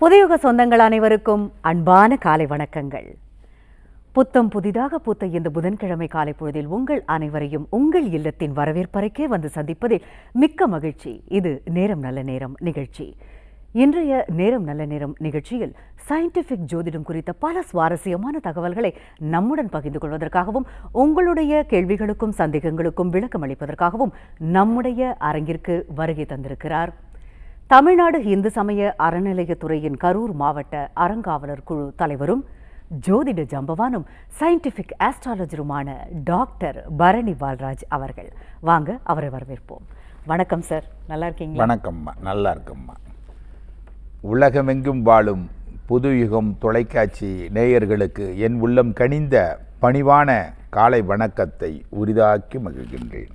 புதையுக சொந்தங்கள் அனைவருக்கும் அன்பான காலை வணக்கங்கள். புத்தம் புதிதாக பூத்த இந்த புதன்கிழமை காலை பொழுதில் உங்கள் அனைவரையும் உங்கள் இல்லத்தின் வரவேற்பறைக்கே வந்து சந்திப்பதில் மிக்க மகிழ்ச்சி. இது நேரம் நல்ல நேரம் நிகழ்ச்சி. இன்றைய நேரம் நல்ல நேரம் நிகழ்ச்சியில் சயின்டிஃபிக் ஜோதிடம் குறித்த பல சுவாரஸ்யமான தகவல்களை நம்முடன் பகிர்ந்து கொள்வதற்காகவும் உங்களுடைய கேள்விகளுக்கும் சந்தேகங்களுக்கும் விளக்கம் அளிப்பதற்காகவும் நம்முடைய அரங்கிற்கு வருகை தந்திருக்கிறார். தமிழ்நாடு இந்து சமய அறநிலையத்துறையின் கரூர் மாவட்ட அறங்காவலர் குழு தலைவரும் ஜோதிட ஜம்பவானும் சயின்டிஃபிக் ஆஸ்ட்ராலஜருமான டாக்டர் பரணி பால்ராஜ் அவர்கள். வாங்க அவரை வரவேற்போம். வணக்கம் சார். நல்லா இருக்கீங்களா? வணக்கம்மா. நல்லா இருக்கம்மா. உலகமெங்கும் வாழும் புது யுகம் தொலைக்காட்சி நேயர்களுக்கு என் உள்ளம் கனிந்த பணிவான காலை வணக்கத்தை உரிதாக்கி மகிழ்கின்றேன்.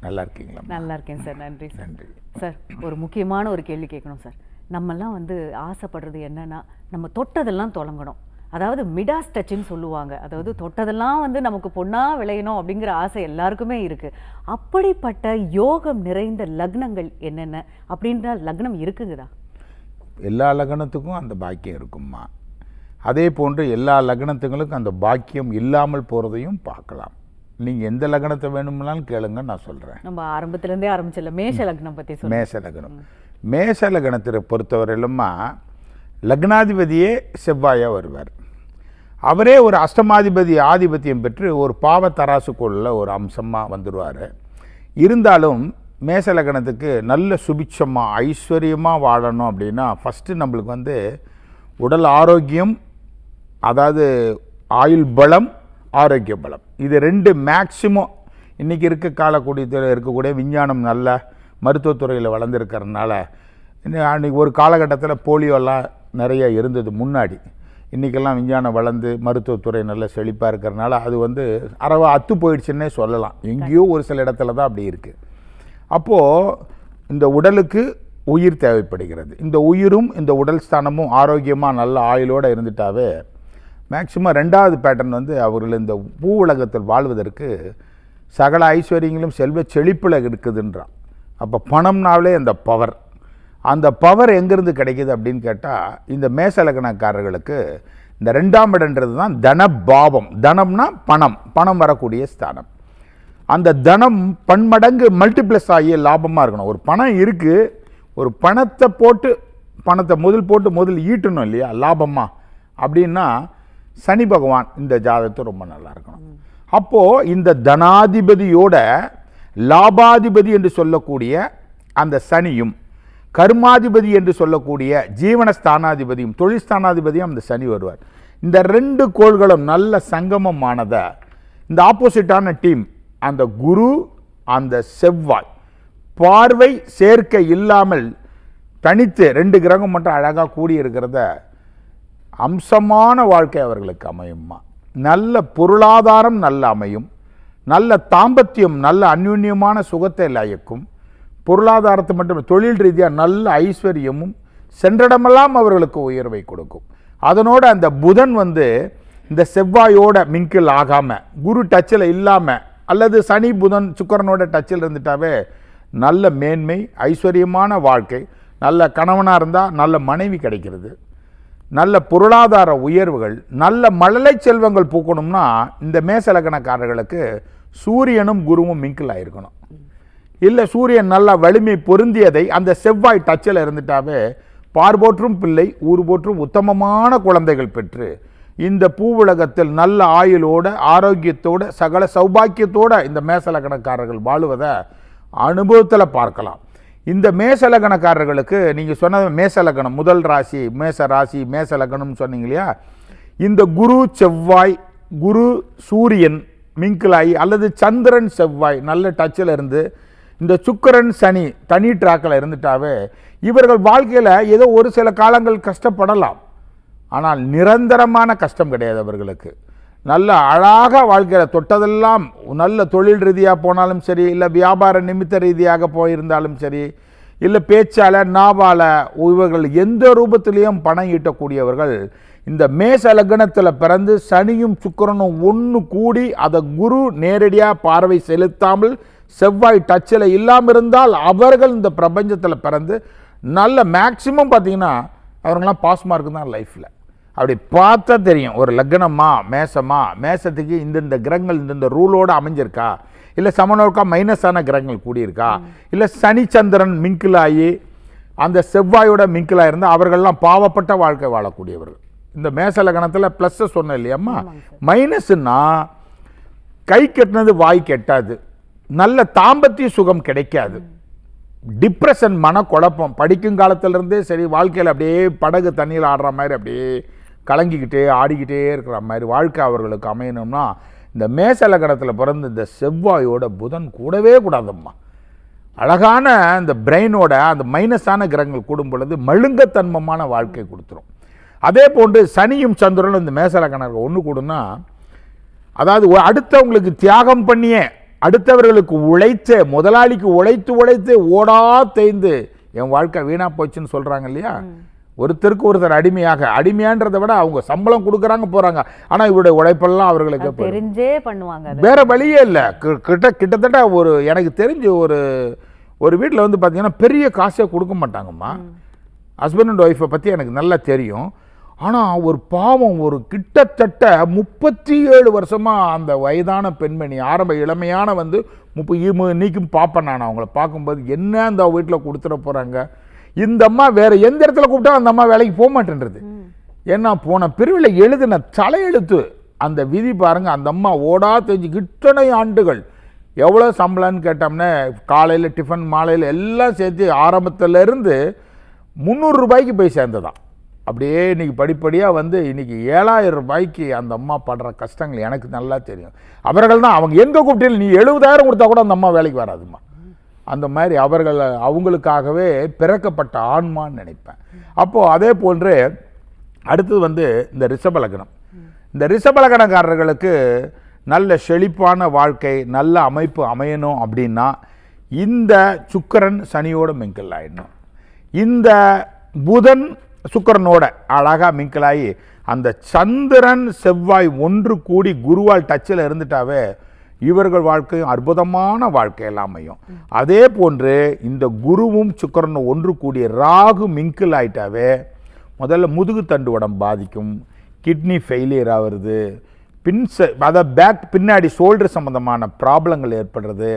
நல்லா இருக்கீங்களா நல்லா இருக்கேன் சார். நன்றி நன்றி. சார் ஒரு முக்கியமான ஒரு கேள்வி கேட்கணும் சார். நம்மெல்லாம் வந்து ஆசைப்படுறது என்னென்னா நம்ம தொட்டதெல்லாம் தொடங்கணும் அதாவது மிடாஸ் டச்சுன்னு சொல்லுவாங்க. அதாவது தொட்டதெல்லாம் வந்து நமக்கு பொண்ணாக விளையணும் அப்படிங்கிற ஆசை எல்லாருக்குமே இருக்குது அப்படிப்பட்ட யோகம் நிறைந்த லக்னங்கள் என்னென்ன? அப்படின்ற லக்னம் இருக்குதுதா எல்லா லக்னத்துக்கும் அந்த பாக்கியம் இருக்கும்மா. அதே போன்று எல்லா லக்னத்துங்களுக்கும் அந்த பாக்கியம் இல்லாமல் போகிறதையும் பார்க்கலாம். நீங்கள் எந்த லக்னத்தை வேணும்னாலும் கேளுங்க நான் சொல்கிறேன் நம்ம ஆரம்பத்துல இருந்தே ஆரம்பிச்சிடல மேஷ லக்னம் பத்தி சொல்லுங்க. மேச லக்னம். மேச லக்னத்தை பொறுத்தவரையிலுமா லக்னாதிபதியே செவ்வாயாக வருவார். அவரே ஒரு அஷ்டமாதிபதி ஆதிபத்தியம் பெற்று ஒரு பாவ தராசுக்குள்ள ஒரு அம்சமாக வந்துடுவார் இருந்தாலும் மேச லக்னத்துக்கு நல்ல சுபிட்சமாக ஐஸ்வர்யமாக வாழணும் அப்படின்னா ஃபஸ்ட்டு நம்மளுக்கு வந்து உடல் ஆரோக்கியம் அதாவது ஆயுள் பலம் ஆரோக்கிய பலம். இது ரெண்டு மேக்சிமம் இன்றைக்கி இருக்க காலக்கூடியத்தில் இருக்கக்கூடிய விஞ்ஞானம் நல்ல மருத்துவத்துறையில் வளர்ந்துருக்கறனால அன்றைக்கி ஒரு காலகட்டத்தில் போலியோலாம் நிறைய இருந்தது முன்னாடி. இன்றைக்கெல்லாம் விஞ்ஞானம் வளர்ந்து மருத்துவத்துறை நல்ல செழிப்பாக இருக்கிறனால அது வந்து அறவா அத்து போயிடுச்சுன்னே சொல்லலாம். எங்கேயோ ஒரு சில இடத்துல தான் அப்படி இருக்குது அப்போது இந்த உடலுக்கு உயிர் தேவைப்படுகிறது. இந்த உயிரும் இந்த உடல் ஸ்தானமும் ஆரோக்கியமாக நல்ல ஆயுளோடு இருந்துட்டாவே மேக்சிமம் ரெண்டாவது பேட்டர்ன் வந்து அவர்கள் இந்த பூ உலகத்தில் வாழ்வதற்கு சகல ஐஸ்வர்யங்களும் செல்வ செழிப்பில் இருக்குதுன்றான். அப்போ பணம்னாலே அந்த பவர் அந்த பவர் எங்கேருந்து கிடைக்குது அப்படின்னு கேட்டால் இந்த மேசலக்கணக்காரர்களுக்கு இந்த ரெண்டாம் இடன்றது தான் தனபாவம். தனம்னா பணம். பணம் வரக்கூடிய ஸ்தானம். அந்த தனம் பன்மடங்கு மல்டிப்ளஸ் ஆகிய லாபமாக இருக்கணும். ஒரு பணம் இருக்குது ஒரு பணத்தை போட்டு பணத்தை முதல் போட்டு முதல் ஈட்டணும் இல்லையா? லாபமாக அப்படின்னா சனி பகவான் இந்த ஜாதகத்தை ரொம்ப நல்லா இருக்கணும். அப்போது இந்த தனாதிபதியோட லாபாதிபதி என்று சொல்லக்கூடிய அந்த சனியும் கர்மாதிபதி என்று சொல்லக்கூடிய ஜீவனஸ்தானாதிபதியும் தொழில் ஸ்தானாதிபதியும் அந்த சனி வருவார். இந்த ரெண்டு கோள்களும் நல்ல சங்கமமானத இந்த ஆப்போசிட்டான டீம் அந்த குரு அந்த செவ்வாய் பார்வை சேர்க்கை இல்லாமல் தனித்து ரெண்டு கிரகம் மட்டும் அழகாக கூடி இருக்கிறத அம்சமான வாழ்க்கை அவர்களுக்கு அமையுமா நல்ல பொருளாதாரம் நல்ல அமையும். நல்ல தாம்பத்தியம் நல்ல அந்யுன்யமான சுகத்தை லயக்கும் பொருளாதாரத்தை மட்டும் தொழில் ரீதியாக நல்ல ஐஸ்வர்யமும் சென்றடமெல்லாம் அவர்களுக்கு உயர்வை கொடுக்கும். அதனோட அந்த புதன் வந்து இந்த செவ்வாயோட மின்கில் ஆகாமல் குரு டச்சில் இல்லாமல் அல்லது சனி புதன் சுக்கரனோட டச்சில் இருந்துட்டாவே நல்ல மேன்மை ஐஸ்வர்யமான வாழ்க்கை நல்ல கணவனாக இருந்தால் நல்ல மனைவி கிடைக்கிறது. நல்ல பொருளாதார உயர்வுகள் நல்ல மழலை செல்வங்கள் பூக்கணும்னா இந்த மேசலக்கணக்காரர்களுக்கு சூரியனும் குருவும் மிங்கிள் ஆயிருக்கணும். இல்லை சூரியன் நல்ல வலிமை பொருந்தியதை அந்த செவ்வாய் டச்சில் இருந்துட்டாவே பார்போற்றும் பிள்ளை ஊர் போற்றும் உத்தமமான குழந்தைகள் பெற்று இந்த பூவுலகத்தில் நல்ல ஆயுளோட ஆரோக்கியத்தோட சகல சௌபாக்கியத்தோட இந்த மேசலக்கணக்காரர்கள் வாழுவதை அனுபவத்தில் பார்க்கலாம். இந்த மேசலக்கணக்காரர்களுக்கு நீங்கள் சொன்ன மேசலக்கணம் முதல் ராசி மேச ராசி மேசலக்கணம்னு சொன்னீங்க இல்லையா? இந்த குரு செவ்வாய் குரு சூரியன் மிங்கிலாயி அல்லது சந்திரன் செவ்வாய் நல்ல டச்சில் இருந்து இந்த சுக்கிரன் சனி தனி ட்ராக்கில் இருந்துட்டாவே இவர்கள் வாழ்க்கையில் ஏதோ ஒரு சில காலங்கள் கஷ்டப்படலாம். ஆனால் நிரந்தரமான கஷ்டம் கிடையாது அவர்களுக்கு. நல்ல அழகாக வாழ்க்கையில் தொட்டதெல்லாம் நல்ல தொழில் ரீதியாக போனாலும் சரி இல்லை வியாபார நிமித்த ரீதியாக போயிருந்தாலும் சரி இல்லை பேச்சால் நாவால இவர்கள் எந்த ரூபத்திலையும் பணம் ஈட்டக்கூடியவர்கள். இந்த மேச லக்னத்தில் பிறந்து சனியும் சுக்கரனும் ஒன்று கூடி அதை குரு நேரடியாக பார்வை செலுத்தாமல் செவ்வாய் டச்சில் இல்லாமல் இருந்தால் அவர்கள் இந்த பிரபஞ்சத்தில் பிறந்து நல்ல மேக்சிமம் பார்த்தீங்கன்னா அவங்களாம் பாஸ் மார்க் தான் லைஃப்பில் அப்படி பார்த்தா தெரியும் ஒரு லக்னமா மேசமா மேசத்துக்கு இந்தந்த கிரகங்கள் இந்தந்த ரூலோடு அமைஞ்சிருக்கா? இல்லை சமனோருக்கா மைனஸான கிரகங்கள் கூடியிருக்கா? இல்லை சனி சந்திரன் மிங்கிலாகி அந்த செவ்வாயோட மிங்கிலாக இருந்தால் அவர்கள்லாம் பாவப்பட்ட வாழ்க்கை வாழக்கூடியவர்கள். இந்த மேச லக்னத்தில் ப்ளஸ்ஸை சொன்னேன் இல்லையாம்மா மைனஸ்னா கை கட்டினது வாய் கெட்டாது. நல்ல தாம்பத்திய சுகம் கிடைக்காது. டிப்ரெஷன் மனக்குழப்பம். படிக்கும் காலத்திலேருந்தே சரி வாழ்க்கையில் அப்படியே படகு தண்ணியில் ஆடுற மாதிரி அப்படியே கலங்கிக்கிட்டே ஆடிக்கிட்டே இருக்கிற மாதிரி வாழ்க்கை அவர்களுக்கு அமையணும்னா இந்த மேசலகடத்தில் பிறந்த இந்த செவ்வாயோட புதன் கூடவே கூடாதம்மா. அழகான இந்த பிரெயினோட அந்த மைனஸான கிரகங்கள் கூடும் பொழுது மழுங்கத்தன்மமான வாழ்க்கை கொடுத்துரும். அதே போன்று சனியும் சந்திரனும் இந்த மேச ஒன்று கூடுனா அதாவது அடுத்தவங்களுக்கு தியாகம் பண்ணியே அடுத்தவர்களுக்கு உழைத்து முதலாளிக்கு உழைத்து உழைத்து ஓடா தேய்ந்து என் வாழ்க்கை வீணாக போச்சுன்னு சொல்கிறாங்க இல்லையா? ஒருத்தருக்கு ஒருத்தர் அடிமையாக அடிமையான்றதை விட அவங்க சம்பளம் கொடுக்குறாங்க போறாங்க. ஆனா இவருடைய உழைப்பெல்லாம் அவர்களுக்கு. தெரிஞ்சே பண்ணுவாங்க வேற வழியே இல்லை. கிட்ட கிட்டத்தட்ட ஒரு எனக்கு தெரிஞ்சு ஒரு ஒரு வீட்டில் வந்து பார்த்தீங்கன்னா பெரிய காசே கொடுக்க மாட்டாங்கம்மா. ஹஸ்பண்ட் அண்ட் ஒய்ஃபை பற்றி எனக்கு நல்லா தெரியும். ஆனால் ஒரு பாவம் ஒரு கிட்டத்தட்ட முப்பத்தி ஏழு வருஷமாக அந்த வயதான பெண்மணி ஆரம்ப இளமையான வந்து முப்ப இன்னைக்கும் பார்ப்பேன் நான் அவங்கள பார்க்கும்போது என்ன அந்த வீட்டில் கொடுத்துட போகிறாங்க இந்த அம்மா வேற எந்த இடத்துல கூப்பிட்டா அந்த அம்மா வேலைக்கு போக மாட்டேன்றது. ஏன்னா போன பிரிவில் எழுதின தலையெழுத்து அந்த விதி பாருங்க அந்த அம்மா ஓடா தெரிஞ்சு இத்தனை ஆண்டுகள். எவ்வளோ சம்பளம்னு கேட்டோம்னா காலையில் டிஃபன் மாலையில் எல்லாம் சேர்த்து ஆரம்பத்துலேருந்து முந்நூறுரூபாய்க்கு ரூபாய்க்கு போய் சேர்ந்ததாம். அப்படியே இன்னைக்கு படிப்படியாக வந்து இன்னைக்கு ஏழாயிரம் ரூபாய்க்கு அந்த அம்மா படுற கஷ்டங்கள் எனக்கு நல்லா தெரியும். அவர்கள் தான் அவங்க எங்கே கூப்பிட்டு நீ எழுபதாயிரம் கொடுத்தா கூட அந்த அம்மா வேலைக்கு வராதும்மா. அந்த மாதிரி அவர்கள் அவங்களுக்காகவே பிறக்கப்பட்ட ஆன்மான்னு நினைப்பேன். அப்போது அதே போன்று அடுத்தது வந்து இந்த ரிஷபலகனம் இந்த ரிஷபலகணக்காரர்களுக்கு நல்ல செழிப்பான வாழ்க்கை நல்ல அமைப்பு அமையணும் அப்படின்னா இந்த சுக்கிரன் சனியோட மிங்கிள் ஆகிடணும் இந்த புதன் சுக்கிரனோட அழகா மிங்கிளாகி அந்த சந்திரன் செவ்வாய் ஒன்று கூடி குருவால் டச்சில் இருந்துட்டாவே இவர்கள் வாழ்க்கையும் அற்புதமான வாழ்க்கை எல்லாமையும் அதே போன்று இந்த குருவும் சுக்கரனும் ஒன்று கூடிய ராகு மிங்கிள் ஆயிட்டாவே முதல்ல முதுகு தண்டு உடம்பு பாதிக்கும் கிட்னி ஃபெயிலியர் ஆகுறது பின் அதாவது பேக் பின்னாடி ஷோல்டர் சம்மந்தமான ப்ராப்ளங்கள் ஏற்படுறது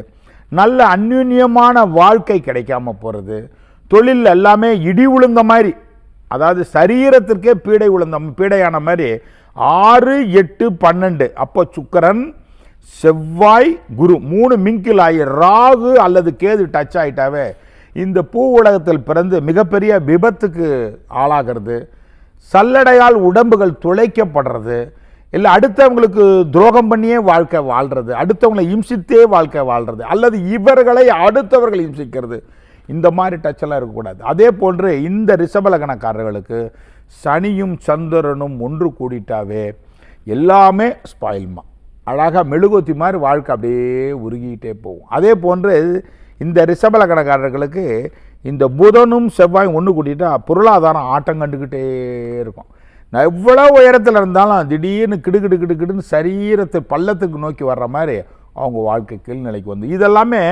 நல்ல அந்யுன்யமான வாழ்க்கை கிடைக்காம போகிறது தொழில் எல்லாமே இடி உளுந்த மாதிரி அதாவது சரீரத்திற்கே பீடை உளுந்த பீடையான மாதிரி ஆறு எட்டு பன்னெண்டு. அப்போ சுக்கரன் செவ்வாய் குரு மூணு மிங்கில் ஆகி ராகு அல்லது கேது டச் ஆகிட்டாவே இந்த பூ உலகத்தில் பிறந்து மிகப்பெரிய விபத்துக்கு ஆளாகிறது. சல்லடையால் உடம்புகள் துளைக்கப்படுறது. இல்லை அடுத்தவங்களுக்கு துரோகம் பண்ணியே வாழ்க்கை வாழ்கிறது அடுத்தவங்களை இம்சித்தே வாழ்க்கை வாழ்கிறது அல்லது இவர்களை அடுத்தவர்கள் இம்சிக்கிறது. இந்த மாதிரி டச்செல்லாம் இருக்கக்கூடாது. அதே போன்று இந்த ரிஷபலகணக்காரர்களுக்கு சனியும் சந்திரனும் ஒன்று கூடிட்டாவே எல்லாமே ஸ்பாயில்மா அழகாக மெழுகுவத்தி மாதிரி வாழ்க்கை அப்படியே உருகிட்டே போகும். அதே போன்று இந்த ரிஷபலக்கணக்காரர்களுக்கு இந்த புதனும் செவ்வாயும் ஒன்று கூட்டிட்டா பொருளாதாரம் ஆட்டம் கண்டுக்கிட்டே இருக்கும். நான் எவ்வளோ உயரத்தில் இருந்தாலும் திடீர்னு கிடுகிடு கிடுகிடுன்னு சரீரத்தை பள்ளத்துக்கு நோக்கி வர்ற மாதிரி அவங்க வாழ்க்கை கீழ்நிலைக்கு வந்து. இதெல்லாமே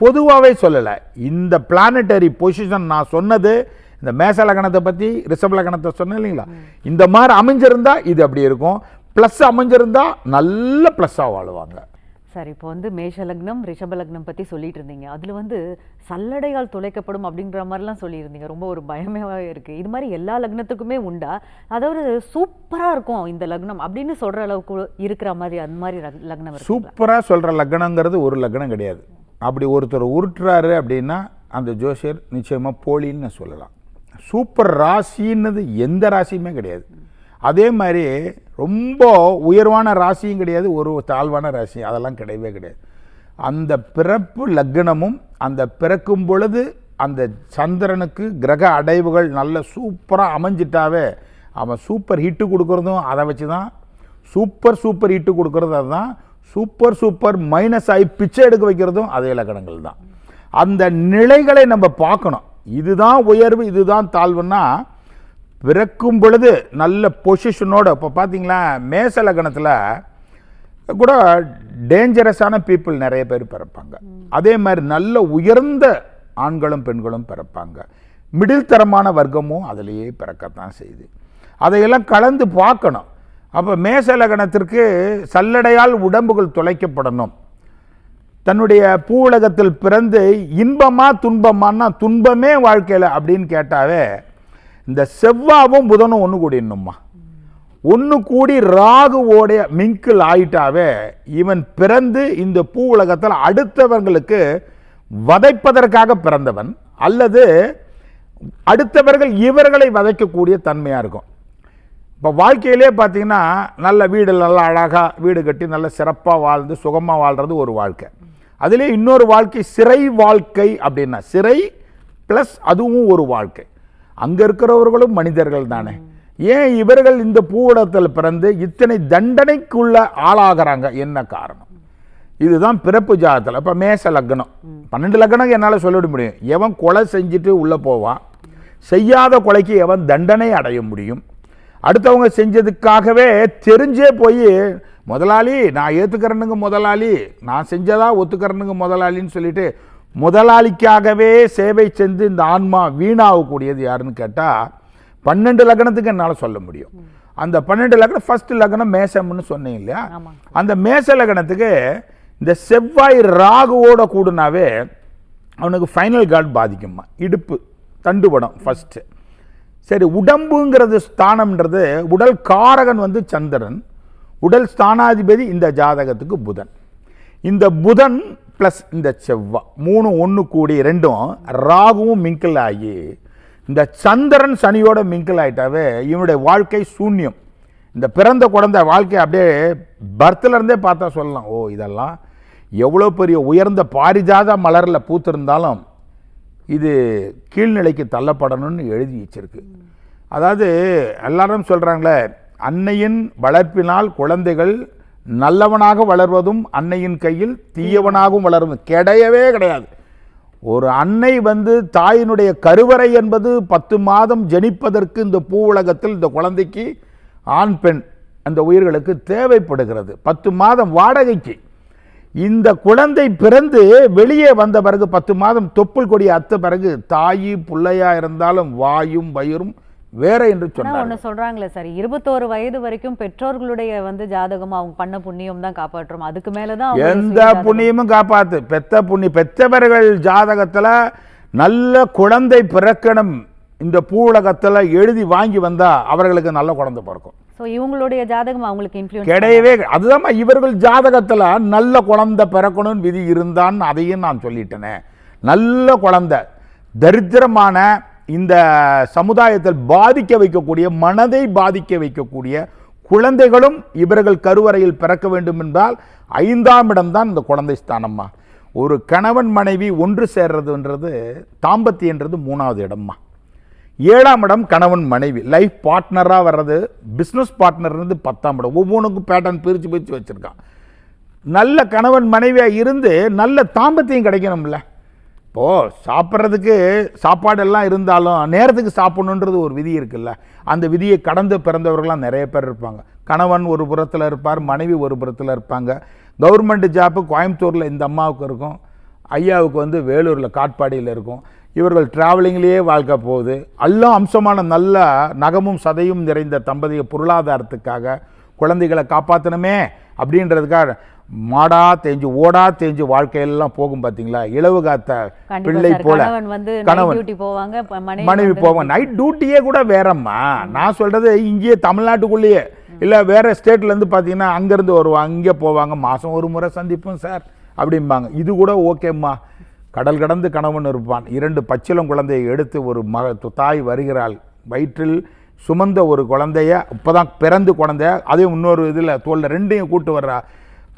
பொதுவாகவே சொல்லலை. இந்த பிளானட்டரி பொசிஷன் நான் சொன்னது இந்த மேச லக்னத்தை பற்றி ரிஷப லக்னத்தை சொன்னேன் இல்லைங்களா? இந்த மாதிரி அமைஞ்சிருந்தா இது அப்படி இருக்கும். ப்ளஸ் அமைஞ்சிருந்தா நல்ல ப்ளஸ்ஸாக வாழுவாங்க. சரி இப்போ வந்து மேஷ லக்னம் ரிஷப லக்னம் பற்றி சொல்லிட்டு இருந்தீங்க. அதில் வந்து சல்லடையால் துளைக்கப்படும் அப்படின்ற மாதிரிலாம் சொல்லியிருந்தீங்க. ரொம்ப ஒரு பயமாவே இருக்குது இது மாதிரி எல்லா லக்னத்துக்குமே உண்டா? அதாவது சூப்பராக இருக்கும் இந்த லக்னம் அப்படின்னு சொல்கிற அளவுக்கு இருக்கிற மாதிரி அந்த மாதிரி லக்- லக்னம் சூப்பராக சொல்கிற லக்னங்கிறது ஒரு லக்னம் கிடையாது. அப்படி ஒருத்தர் உருட்டுறாரு அப்படின்னா அந்த ஜோசியர் நிச்சயமாக போலின்னு சொல்லலாம். சூப்பர் ராசின்னது எந்த ராசியுமே கிடையாது. அதே மாதிரி ரொம்ப உயர்வான ராசியும் கிடையாது ஒரு தாழ்வான ராசி அதெல்லாம் கிடையவே கிடையாது. அந்த பிறப்பு லக்னமும் அந்த பிறக்கும் பொழுது அந்த சந்திரனுக்கு கிரக அடைவுகள் நல்ல சூப்பராக அமைஞ்சிட்டாவே அவன் சூப்பர் ஹிட்டு கொடுக்குறதும் அதை வச்சு தான் சூப்பர் சூப்பர் ஹிட்டு கொடுக்குறது அதுதான் சூப்பர் சூப்பர் மைனஸ் ஆகி பிச்சை எடுக்க வைக்கிறதும் அதே இலக்கணங்கள் தான். அந்த நிலைகளை நம்ம பார்க்கணும். இதுதான் உயர்வு இதுதான் தாழ்வுன்னா பிறக்கும் பொழுது நல்ல பொசிஷனோட இப்போ பார்த்தீங்களா மேச லக்னத்தில் கூட டேஞ்சரஸான பீப்புள் நிறைய பேர் பிறப்பாங்க. அதே மாதிரி நல்ல உயர்ந்த ஆண்களும் பெண்களும் பிறப்பாங்க. மிடில் தரமான வர்க்கமும் அதிலேயே பிறக்கத்தான் செய்யுது. அதையெல்லாம் கலந்து பார்க்கணும். அப்போ மேச லக்னத்திற்கு சல்லடையால் உடம்புகள் துளைக்கப்படணும். தன்னுடைய பூவுலகத்தில் பிறந்து இன்பமா துன்பமானா துன்பமே வாழ்க்கையில் அப்படின்னு கேட்டாவே இந்த செவ்வாவும் புதனும் ஒன்று கூடிடணுமா ஒன்று கூடி ராகுவோடைய மிங்கிள் ஆயிட்டாவே இவன் பிறந்து இந்த பூ உலகத்தில் அடுத்தவர்களுக்கு வதைப்பதற்காக பிறந்தவன் அல்லது அடுத்தவர்கள் இவர்களை வதைக்கக்கூடிய தன்மையாக இருக்கும். இப்போ வாழ்க்கையிலே பார்த்தீங்கன்னா நல்ல வீடு நல்லா அழகாக வீடு கட்டி நல்ல சிறப்பாக வாழ்ந்து சுகமாக வாழ்கிறது ஒரு வாழ்க்கை. அதிலே இன்னொரு வாழ்க்கை சிறை வாழ்க்கை அப்படின்னா சிறை ப்ளஸ் அதுவும் ஒரு வாழ்க்கை. அங்கே இருக்கிறவர்களும் மனிதர்கள் தானே. ஏன் இவர்கள் இந்த பூவிடத்தில் பிறந்து இத்தனை தண்டனைக்குள்ள ஆளாகிறாங்க? என்ன காரணம்? இதுதான் பிறப்பு ஜாதத்தில் இப்போ மேச லக்னம். பன்னெண்டு லக்னம் என்னால் சொல்லிவிட முடியும். எவன் கொலை செஞ்சுட்டு உள்ளே போவான் செய்யாத கொலைக்கு எவன் தண்டனை அடைய முடியும்? அடுத்தவங்க செஞ்சதுக்காகவே தெரிஞ்சே போய் முதலாளி நான் ஏற்றுக்கிறேனுங்க முதலாளி. நான் செஞ்சதா ஒத்துக்கிறேனுங்க முதலாளின்னு சொல்லிட்டு முதலாளிக்காகவே சேவை செஞ்சு இந்த ஆன்மா வீணாகக்கூடியது யாருன்னு கேட்டால் பன்னெண்டு லக்னத்துக்கு என்னால் சொல்ல முடியும். அந்த பன்னெண்டு லக்னம் ஃபர்ஸ்ட் லக்னம் மேசம்னு சொன்னீங்க இல்லையா. அந்த மேச லக்னத்துக்கு இந்த செவ்வாய் ராகுவோட கூடுனாவே அவனுக்கு ஃபைனல் கார்டு பாதிக்குமா இடுப்பு தண்டுபடம் ஃபஸ்ட்டு சரி உடம்புங்கிறது ஸ்தானம்ன்றது உடல் காரகன் வந்து சந்திரன் உடல் ஸ்தானாதிபதி இந்த ஜாதகத்துக்கு புதன். இந்த புதன் ப்ளஸ் இந்த செவ்வாய் மூணு ஒன்று கூடி ரெண்டும் ராகுவும் மிங்கிள் ஆகி இந்த சந்திரன் சனியோட மிங்கிள் ஆயிட்டாவே இவனுடைய வாழ்க்கை சூன்யம். இந்த பிறந்த குழந்தை வாழ்க்கை அப்படியே பர்த்லேருந்தே பார்த்தா சொல்லலாம். ஓ இதெல்லாம் எவ்வளோ பெரிய உயர்ந்த பாரிஜாத மலரில் பூத்திருந்தாலும் இது கீழ்நிலைக்கு தள்ளப்படணும்னு எழுதி வச்சிருக்கு. அதாவது எல்லாரும் சொல்கிறாங்களே அன்னையின் வளர்ப்பினால் குழந்தைகள் நல்லவனாக வளர்வதும் அன்னையின் கையில் தீயவனாகவும் வளரும் கிடையவே கிடையாது. ஒரு அன்னை வந்து தாயினுடைய கருவறை என்பது பத்து மாதம் ஜனிப்பதற்கு இந்த பூ உலகத்தில் இந்த குழந்தைக்கு ஆண் பெண் அந்த உயிர்களுக்கு தேவைப்படுகிறது. பத்து மாதம் வாடகைக்கு. இந்த குழந்தை பிறந்து வெளியே வந்த பிறகு பத்து மாதம் தொப்புள் கொடி அத்த பிறகு தாயி பிள்ளையா இருந்தாலும் வாயும் வயிறும் வேற என்று ஆனா சொன்னார் ஒண்ணு சொல்றாங்களே சார் இருபத்தோரு வயது வரைக்கும் பெற்றோர்களுடைய வந்து ஜாதகம் அவங்க பண்ண புண்ணியம் தான் காப்பாற்றும் அதுக்கு மேலதான் அவங்க எந்த. புண்ணியமும் காப்பாத்து பெத்த புண்ணி பெற்றவர்கள் ஜாதகத்துல நல்ல குழந்தை பிறக்கணும். இந்த பூவுலகத்துல எழுதி வாங்கி வந்தா அவர்களுக்கு நல்ல குழந்தை பிறக்கும். சோ இவங்களுடைய ஜாதகம் அவங்களுக்கு இன்ஃப்ளூயன்ஸ் கிடையவே கிடை- அதுதான் இவர்கள் ஜாதகத்துல நல்ல குழந்தை பிறக்கணும்னு விதி இருந்தான்னு அதையும் நான் சொல்லிட்டேனே. நல்ல குழந்தை தரித்திரமான இந்த சமுதாயத்தில் பாதிக்க வைக்கக்கூடிய மனதை பாதிக்க வைக்கக்கூடிய குழந்தைகளும் இவர்கள் கருவறையில் பிறக்க வேண்டும் என்றால் ஐந்தாம் இடம்தான் இந்த குழந்தை ஸ்தானம்மா. ஒரு கணவன் மனைவி ஒன்று சேர்றதுன்றது தாம்பத்தியன்றது மூணாவது இடம்மா. ஏழாம் இடம் கணவன் மனைவி. லைஃப் பார்ட்னராக வர்றது பிஸ்னஸ் பார்ட்னர்ன்றது பத்தாம் இடம். ஒவ்வொன்றுக்கும் பேட்டர்ன் பிரித்து பிரித்து வச்சுருக்கான். நல்ல கணவன் மனைவியாக இருந்து நல்ல தாம்பத்தியம் கிடைக்கணும்ல. இப்போது சாப்பிட்றதுக்கு சாப்பாடெல்லாம் இருந்தாலும் நேரத்துக்கு சாப்பிடணுன்றது ஒரு விதி இருக்குல்ல. அந்த விதியை கடந்து பிறந்தவர்கள்லாம் நிறைய பேர் இருப்பாங்க. கணவன் ஒரு புறத்தில் இருப்பார் மனைவி ஒரு புறத்தில் இருப்பாங்க. கவர்மெண்ட் ஜாப்பு கோயம்புத்தூரில் இந்த அம்மாவுக்கு இருக்கும். ஐயாவுக்கு வந்து வேலூரில் காட்பாடியில் இருக்கும். இவர்கள் டிராவலிங்லேயே வாழ்க்கை போகுது. எல்லாம் அம்சமான நல்ல நகமும் சதையும் நிறைந்த தம்பதிய பொருளாதாரத்துக்காக குழந்தைகளை காப்பாற்றணுமே அப்படின்றதுக்காக மாடா தேஞ்சு ஓடா தேஞ்சு வாழ்க்கையெல்லாம் போகும் பார்த்தீங்களா இளவு காத்த பிள்ளை போல. கணவன் மனைவி போவாங்க. நைட் டியூட்டியே கூட வேறம்மா. நான் சொல்றது இங்கேயே தமிழ்நாட்டுக்குள்ளேயே. இல்லை வேற ஸ்டேட்ல இருந்து பார்த்தீங்கன்னா அங்கேருந்து வருவாங்க இங்கே போவாங்க மாதம் ஒரு முறை சந்திப்போம் சார் அப்படிம்பாங்க. இது கூட ஓகேம்மா. கடல் கடந்து கணவன் இருப்பான். இரண்டு பச்சிளம் குழந்தையை எடுத்து ஒரு மக தாய் வருகிறாள். வயிற்றில் சுமந்த ஒரு குழந்தைய இப்போதான் பிறந்து குழந்தைய அதையும் இன்னொரு இதில் தோல்ல ரெண்டையும் கூட்டு வர்றா.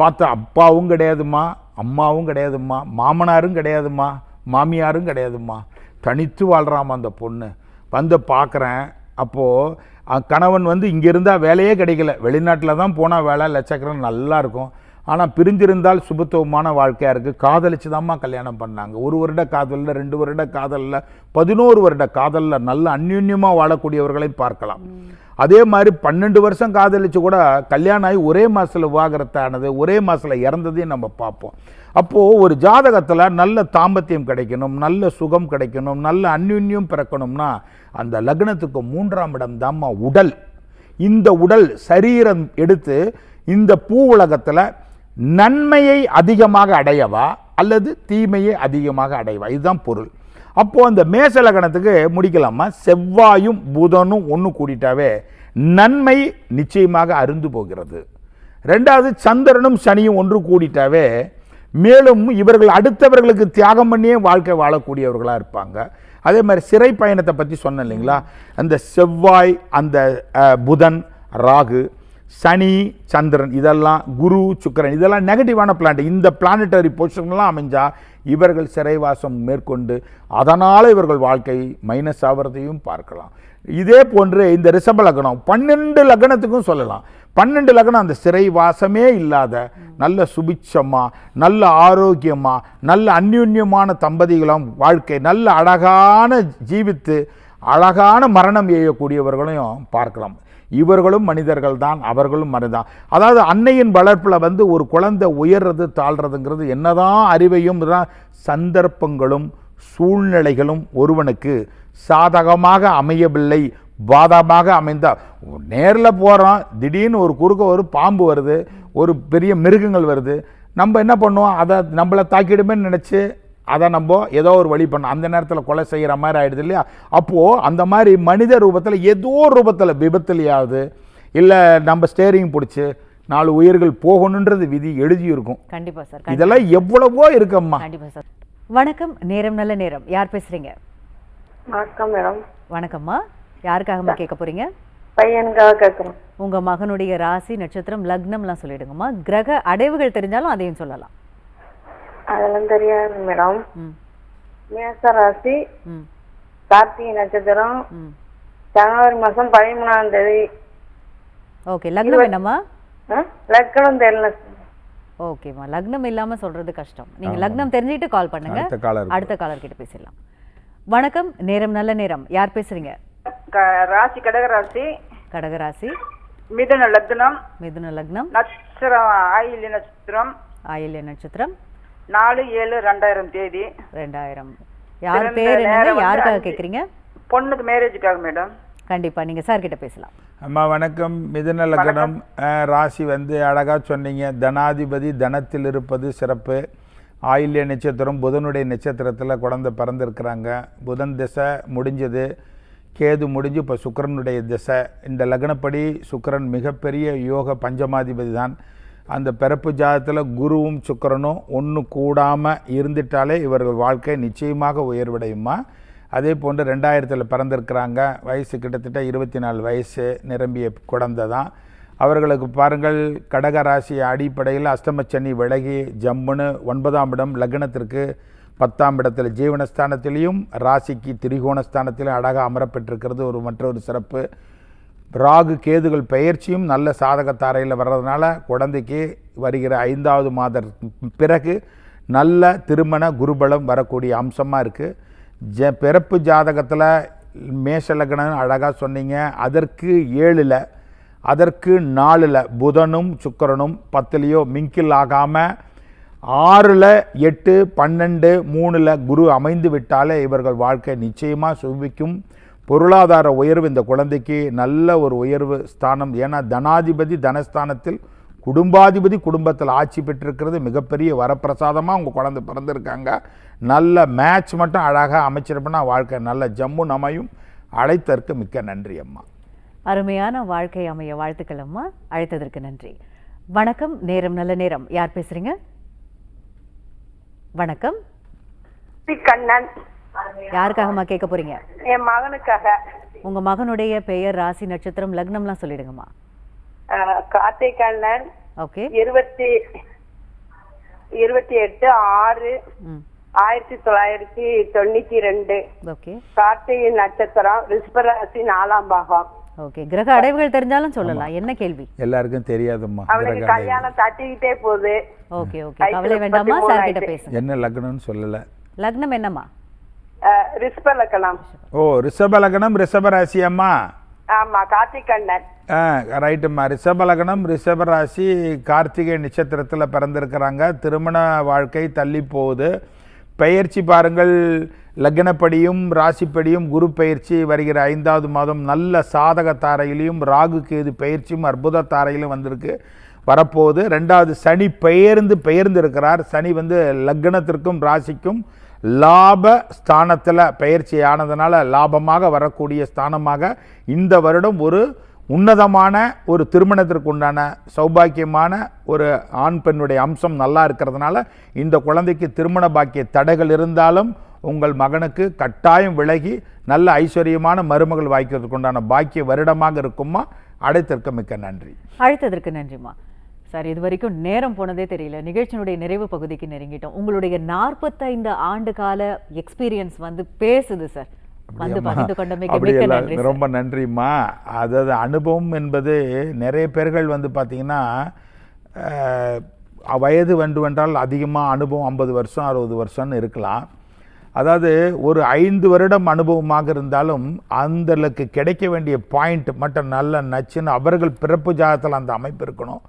பார்த்தா அப்பாவும் கிடையாதும்மா அம்மாவும் கிடையாதும்மா மாமனாரும் கிடையாதும்மா மாமியாரும் கிடையாதும்மா. தனித்து வாழ்றாமா அந்த பொண்ணு. வந்து பார்க்குறேன். அப்போது கணவன் வந்து இங்கே இருந்தால் வேலையே கிடைக்கல. வெளிநாட்டில் தான் போனால் வேலை லட்சக்கரம் நல்லா இருக்கும். ஆனால் பிரிஞ்சிருந்தால் சுபத்துவமான வாழ்க்கையாக இருக்குது காதலிச்சு தாம்மா கல்யாணம் பண்ணாங்க. ஒரு வருட காதலில் ரெண்டு வருட காதலில் பதினோரு வருட காதலில் நல்ல அந்யுன்யமாக வாழக்கூடியவர்களை பார்க்கலாம். அதே மாதிரி பன்னெண்டு வருஷம் காதலிச்சு கூட கல்யாணம் ஆகி ஒரே மாதத்தில் விவாகரத்தானது ஒரே மாதத்தில் இறந்ததையும் நம்ம பார்ப்போம். அப்போது ஒரு ஜாதகத்தில் நல்ல தாம்பத்தியம் கிடைக்கணும் நல்ல சுகம் கிடைக்கணும் நல்ல அந்யுன்யம் பிறக்கணும்னா அந்த லக்னத்துக்கு மூன்றாம் இடம் தாம்மா உடல். இந்த உடல் சரீரம் எடுத்து இந்த பூ உலகத்தில் நன்மையை அதிகமாக அடையவா அல்லது தீமையை அதிகமாக அடைவா இதுதான் பொருள். அப்போது அந்த மேச லக்னத்துக்கு முடிக்கலாமா? செவ்வாயும் புதனும் ஒன்று கூடிட்டாவே நன்மை நிச்சயமாக அருந்து போகிறது. ரெண்டாவது சந்திரனும் சனியும் ஒன்று கூடிட்டாவே மேலும் இவர்கள் அடுத்தவர்களுக்கு தியாகம் பண்ணியே வாழ்க்கை வாழக்கூடியவர்களாக இருப்பாங்க. அதே மாதிரி சிறை பயணத்தை பற்றி சொன்னேன் இல்லைங்களா? அந்த செவ்வாய் அந்த புதன் ராகு சனி சந்திரன் இதெல்லாம் குரு சுக்கிரன் இதெல்லாம் நெகட்டிவான பிளானட் இந்த பிளானட்டரி பொசிஷன்லாம் அமைஞ்சால் இவர்கள் சிறைவாசம் மேற்கொண்டு அதனால் இவர்கள் வாழ்க்கை மைனஸ் ஆகிறதையும் பார்க்கலாம். இதே போன்று இந்த ரிஷப லக்னம் பன்னெண்டு லக்னத்துக்கும் சொல்லலாம். பன்னெண்டு லக்னம் அந்த சிறைவாசமே இல்லாத நல்ல சுபிட்சமாக நல்ல ஆரோக்கியமாக நல்ல அந்யுன்யமான தம்பதிகளும் வாழ்க்கை நல்ல அழகான ஜீவித்து அழகான மரணம் எய்யக்கூடியவர்களையும் பார்க்கலாம். இவர்களும் மனிதர்கள் தான் அவர்களும் மனிதான். அதாவது அன்னையின் வளர்ப்பில் வந்து ஒரு குழந்தை உயர்றது தாழ்றதுங்கிறது என்னதான் அறிவையும் தான் சந்தர்ப்பங்களும் சூழ்நிலைகளும் ஒருவனுக்கு சாதகமாக அமையவில்லை பாதமாக அமைந்தால் நேரில் போகிறோம் திடீர்னு ஒரு குறுக்க ஒரு பாம்பு வருது ஒரு பெரிய மிருகங்கள் வருது. நம்ம என்ன பண்ணுவோம்? அதை நம்மளை தாக்கிடுமே நினச்சி அதை நம்ம ஏதோ ஒரு வழி பண்ணோம் அந்த நேரத்தில் கொலை செய்கிற மாதிரி ஆயிடுது இல்லையா? அப்போது அந்த மாதிரி மனித ரூபத்தில் ஏதோ ஒரு ரூபத்தில் விபத்துலையாவது இல்லை நம்ம ஸ்டேரிங் பிடிச்சி நாலு உயிர்கள் போகணுன்றது விதி எழுதியிருக்கும். கண்டிப்பா சார் இதெல்லாம் எவ்வளவோ இருக்கம்மா. கண்டிப்பா சார். வணக்கம் நேரம் நல்ல நேரம். யார் பேசுறீங்க? வணக்கம் மேடம். வணக்கம்மா. யாருக்காகம்மா கேட்க போறீங்க? பையனுக்காக கேட்குறோம். உங்க மகனுடைய ராசி நட்சத்திரம் லக்னம்லாம் சொல்லிடுங்கம்மா. கிரக அடைவுகள் தெரிஞ்சாலும் அதையும் சொல்லலாம். அதெல்லாம் தெரியாது மேடம். மேச ராசி கார்த்திகை நட்சத்திரம் ஜனவரி மாசம் பதிமூணாம் தேதி. ஓகே லக்னம் என்னம்மா? ஆ? லக்கணம் தெரியல ஓகேம்மா லக்னம் இல்லாம சொல்றது கஷ்டம். நீங்க லக்னம் தெரிஞ்சுக்கிட்டு கால் பண்ணுங்க. அடுத்த காலர் அடுத்த காலர் கிட்ட பேசிடலாம். வணக்கம் நேரம் நல்ல நேரம். யார் பேசுறீங்க? க- ராசி கடகராசி. கடகராசி. மிதுன லக்னம். மிதுன லக்னம். நட்சத்திரம் ஆயில்ய நட்சத்திரம். ஆயில்ய நட்சத்திரம். நாலு ஏழு ரெண்டாயிரம் தேதி. ரெண்டாயிரம். யார் பேர் என்னங்க? யாருக்காக அஞ்சு. கேக்குறீங்க பொண்ணுக்கு மேரேஜுக்காக மேடம் கண்டிப்பா. நீங்க சார் கிட்ட பேசலாம். அம்மா வணக்கம். மிதுன லக்னம். ராசி வந்து அழகாக சொன்னீங்க. தனாதிபதி தனத்தில் இருப்பது சிறப்பு. ஆயில்ய நட்சத்திரம் புதனுடைய நட்சத்திரத்தில் குழந்தை பிறந்திருக்கிறாங்க. புதன் திசை முடிஞ்சது. கேது முடிஞ்சு இப்போ சுக்கிரனுடைய திசை. இந்த லக்னப்படி சுக்கிரன் மிகப்பெரிய யோக பஞ்சமாதிபதி தான். அந்த பிறப்பு ஜாதத்தில் குருவும் சுக்கரனும் ஒன்று கூடாமல் இருந்துட்டாலே இவர்கள் வாழ்க்கை நிச்சயமாக உயர்வடையுமா? அதே போன்று ரெண்டாயிரத்தில் பிறந்திருக்கிறாங்க. வயசு கிட்டத்தட்ட இருபத்தி நாலு வயசு நிரம்பிய குழந்தை தான் அவர்களுக்கு பாருங்கள் கடக ராசி அடிப்படையில் அஷ்டமச்சனி விலகி ஜம்முன்னு ஒன்பதாம் இடம் லக்னத்திற்கு பத்தாம் இடத்துல ஜீவனஸ்தானத்திலையும் ராசிக்கு திரிகோணஸ்தானத்திலும் அழகாக அமரப்பெற்றிருக்கிறது. ஒரு மற்றொரு சிறப்பு. ராகு கேதுகள் பெயர்ச்சியும் நல்ல சாதகத்தாரையில் வர்றதுனால குழந்தைக்கு வருகிற ஐந்தாவது மாத பிறகு நல்ல திருமண குருபலம் வரக்கூடிய அம்சமாக இருக்குது ஜ பிறப்பு ஜாதகத்தில் மேஷ லக்னம் அழகாக சொன்னீங்க. அதற்கு ஏழில் அதற்கு நாலில் புதனும் சுக்கரனும் பத்துலேயோ மிங்கில் ஆகாமல் ஆறில் எட்டு பன்னெண்டு மூணில் குரு அமைந்து விட்டாலே இவர்கள் வாழ்க்கை நிச்சயமாக சுபிக்கும். பொருளாதார உயர்வு இந்த குழந்தைக்கு நல்ல ஒரு உயர்வு ஸ்தானம். ஏன்னா தனாதிபதி தனஸ்தானத்தில் குடும்பாதிபதி குடும்பத்தில் ஆட்சி பெற்றிருக்கிறது. மிகப்பெரிய வரப்பிரசாதமாக உங்கள் குழந்தை பிறந்திருக்காங்க. நல்ல மேட்ச் மட்டும் அழகாக அமைச்சிருப்பேன்னா வாழ்க்கை நல்ல ஜம்மு நமையும் அழைத்தற்கு மிக்க நன்றி அம்மா. அருமையான வாழ்க்கை அமைய வாழ்த்துக்கள் அம்மா. அழைத்ததற்கு நன்றி. வணக்கம். நேரம் நல்ல நேரம். யார் பேசுறீங்க? வணக்கம். கண்ணன். யாருக்காகம்மா கேட்க போறீங்க? என் மகனுக்காக. உங்க மகனுடைய பெயர் ராசி நட்சத்திரம் லக்னம்லாம் சொல்லிடுங்கம்மா. அஹ், கார்த்திகை கண்ணன் ஓகே. இருபத்தி இருபத்தி எட்டு ஆறு. ஆயிரத்தி தொள்ளாயிரத்தி தொண்ணூத்தி ரெண்டு. ஓகே. கார்த்திகை நட்சத்திரம் ரிஷபராசி நாலாம் பாகம். ஓகே. கிரக அடைவுகள் தெரிஞ்சாலும் சொல்லலாம். என்ன கேள்வி? எல்லாருக்கும் தெரியாதும்மா அடைவு. கல்யாணம் தட்டிக்கிட்டே போகுது. Okay okay. கவலை வேண்டாமா சார் கிட்ட. பேசுங்க. என்ன லக்னம்னு சொல்லலை. லக்னம் என்னம்மா? ரிஷப லக்கணம். ஓ ரிஷப லக்னம் ரிஷப ராசி அம்மா? ஆமா கார்த்திக் அண்ணன். ஆ ரைட்டுமா ரிஷப லக்னம் ரிஷப ராசி கார்த்திகை நட்சத்திரத்தில் பிறந்திருக்கிறாங்க. திருமண வாழ்க்கை தள்ளி போகுது. பெயர்ச்சி பாருங்கள். லக்னப்படியும் ராசிப்படியும் குரு பயிற்சி வருகிற ஐந்தாவது மாதம் நல்ல சாதக தாரையிலையும் ராகு கேது பயிற்சியும் அற்புத தாரையிலும் வந்திருக்கு. வரப்போகுது. ரெண்டாவது சனி பெயர்ந்து பெயர்ந்து இருக்கிறார் சனி வந்து லக்னத்திற்கும் ராசிக்கும் லாப ஸ்தானத்தில் பயிற்சி ஆனதுனால லாபமாக வரக்கூடிய ஸ்தானமாக இந்த வருடம் ஒரு உன்னதமான ஒரு திருமணத்திற்கு உண்டான சௌபாக்கியமான ஒரு ஆண் பெண்ணுடைய அம்சம் நல்லா இருக்கிறதுனால இந்த குழந்தைக்கு திருமண பாக்கிய தடைகள் இருந்தாலும் உங்கள் மகனுக்கு கட்டாயம் விலகி நல்ல ஐஸ்வர்யமான மருமகள் வாய்க்கிறதுக்கு உண்டான பாக்கிய வருடமாக இருக்குமா அடைத்திருக்க மிக்க நன்றி. அழைத்ததற்கு நன்றிம்மா. சார் இது வரைக்கும் நேரம் போனதே தெரியல. நிகழ்ச்சியினுடைய நிறைவு பகுதிக்கு நெருங்கிட்டோம். உங்களுடைய நாற்பத்தைந்து ஆண்டு கால எக்ஸ்பீரியன்ஸ் வந்து பேசுது சார். வந்து பகிர்ந்து கொண்டமைக்கு. ரொம்ப நன்றிம்மா. அதாவது அனுபவம் என்பது நிறைய பேர்கள் வந்து பார்த்திங்கன்னா வயது வேண்டுமென்றால் அதிகமாக அனுபவம் ஐம்பது வருஷம் அறுபது வருஷம்னு இருக்கலாம். அதாவது ஒரு ஐந்து வருடம் அனுபவமாக இருந்தாலும் அந்தளுக்கு கிடைக்க வேண்டிய பாயிண்ட் மட்டும் நல்ல நச்சுன்னு அவர்கள் பிறப்பு ஜாதத்தில் அந்த அமைப்பு இருக்கணும்.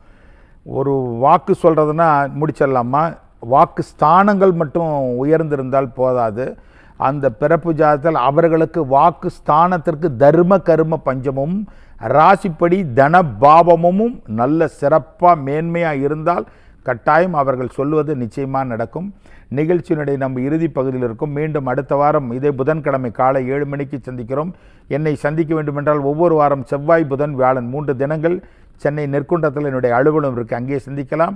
ஒரு வாக்கு சொல்கிறதுனா முடிச்சிடலாமா? வாக்கு ஸ்தானங்கள் மட்டும் உயர்ந்திருந்தால் போதாது. அந்த பிறப்பு ஜாதத்தில் அவர்களுக்கு வாக்கு ஸ்தானத்திற்கு தர்ம கரும பஞ்சமும் ராசிப்படி தனபாவமும் நல்ல சிறப்பாக மேன்மையாக இருந்தால் கட்டாயம் அவர்கள் சொல்வது நிச்சயமாக நடக்கும். நிகழ்ச்சியினுடைய நம்ம இறுதி பகுதியில் இருக்கும். மீண்டும் அடுத்த வாரம் இதே புதன்கிழமை காலை ஏழு மணிக்கு சந்திக்கிறோம். என்னை சந்திக்க வேண்டுமென்றால் ஒவ்வொரு வாரம் செவ்வாய் புதன் வியாழன் மூன்று தினங்கள் சென்னை நெற்குன்றத்தில் என்னுடைய அலுவலகம் இருக்குது அங்கே சந்திக்கலாம்.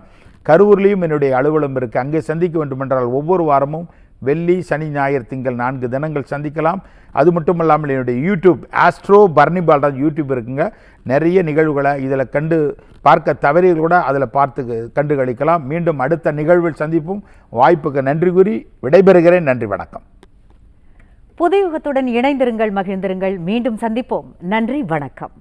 கரூர்லேயும் என்னுடைய அலுவலகம் இருக்குது அங்கே சந்திக்க வேண்டுமென்றால் ஒவ்வொரு வாரமும் வெள்ளி சனி ஞாயிறு திங்கள் நான்கு தினங்கள் சந்திக்கலாம். அது மட்டும் இல்லாமல் என்னுடைய YouTube astro Barney Balraj YouTube இருக்குங்க. நிறைய நிகழ்வுகளை இதில் கண்டு பார்க்க தவறியல் கூட அதில் பார்த்து கண்டு கழிக்கலாம் மீண்டும் அடுத்த நிகழ்வில் சந்திப்போம். வாய்ப்புக்கு நன்றி கூறி விடைபெறுகிறேன். நன்றி வணக்கம். புதுயுகத்துடன் இணைந்திருங்கள் மகிழ்ந்திருங்கள். மீண்டும் சந்திப்போம். நன்றி வணக்கம்.